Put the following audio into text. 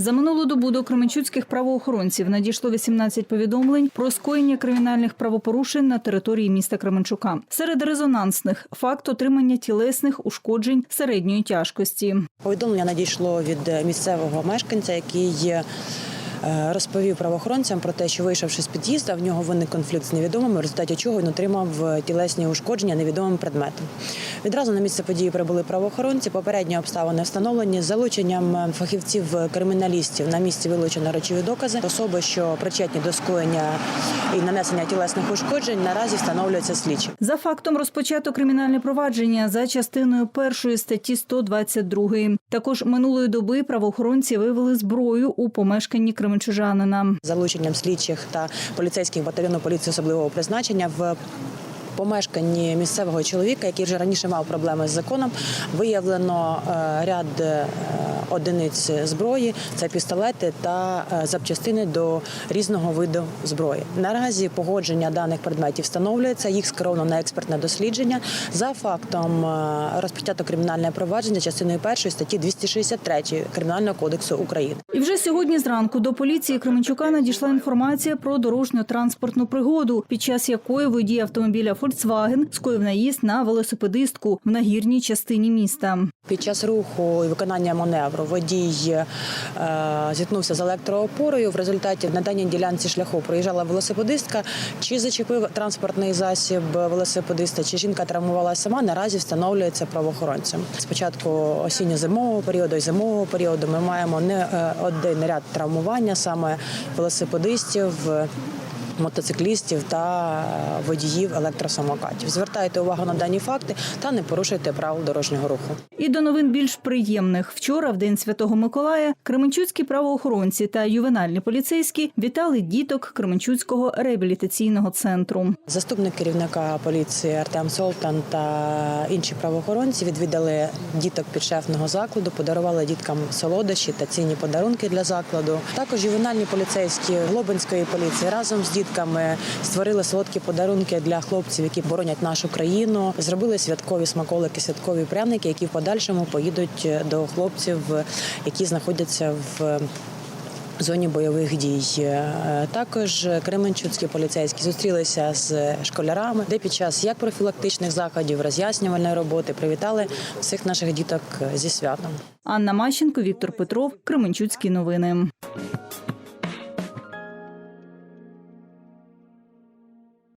За минулу добу до кременчуцьких правоохоронців надійшло 18 повідомлень про скоєння кримінальних правопорушень на території міста Кременчука. Серед резонансних факт отримання тілесних ушкоджень середньої тяжкості. Повідомлення надійшло від місцевого мешканця, який розповів правоохоронцям про те, що вийшовши з під'їзду, в нього виник конфлікт з невідомими, в результаті чого він отримав е, тілесні ушкодження невідомим предметом. Відразу на місце події прибули правоохоронці. Попередні обставини встановлені з залученням е, фахівців криміналістів. На місці вилучено речові докази. Особи, що причетні до скоєння і нанесення тілесних ушкоджень, наразі встановлюються слідчі. За фактом розпочато кримінальне провадження за частиною першої статті 122. Також минулої доби правоохоронці виявили зброю у помешканні кременчужанина. залученням слідчих та поліцейських батальйону поліції особливого призначення в помешканні місцевого чоловіка, який вже раніше мав проблеми з законом, виявлено е, ряд е, одиниць зброї, це пістолети та е, запчастини до різного виду зброї. Наразі погодження даних предметів встановлюється, їх скеровано на експертне дослідження. За фактом розпочато кримінальне провадження частиною першої статті 263 Кримінального кодексу України. І вже сьогодні зранку до поліції Кременчука надійшла інформація про дорожньо-транспортну пригоду, під час якої водій автомобіля Volkswagen скоїв наїзд на велосипедистку в нагірній частині міста. Під час руху і виконання маневру водій е, зіткнувся з електроопорою. В результаті на даній ділянці шляху проїжджала велосипедистка. Чи зачепив транспортний засіб велосипедиста, чи жінка травмувалася сама, наразі встановлюється правоохоронцям. Спочатку осінньо-зимового періоду і зимового періоду ми маємо не е, один ряд травмування саме велосипедистів. Мотоциклістів та водіїв електросамокатів. Звертайте увагу на дані факти та не порушуйте правил дорожнього руху. І до новин більш приємних. Вчора, в день Святого Миколая, кременчуцькі правоохоронці та ювенальні поліцейські вітали діток Кременчуцького реабілітаційного центру. Заступник керівника поліції Артем Солтан та інші правоохоронці відвідали діток підшефного закладу, подарували діткам солодощі та цінні подарунки для закладу. Також ювенальні поліцейські Глобинської поліції разом з дітками створили солодкі подарунки для хлопців, які боронять нашу країну. Зробили святкові смаколики, святкові пряники, які в подальшому поїдуть до хлопців, які знаходяться в в зоні бойових дій. Е, Також кременчуцькі поліцейські зустрілися з школярами, де під час як профілактичних заходів, роз'яснювальної роботи привітали всіх наших діток зі святом. Анна Мащенко, Віктор Петров, Кременчуцькі новини.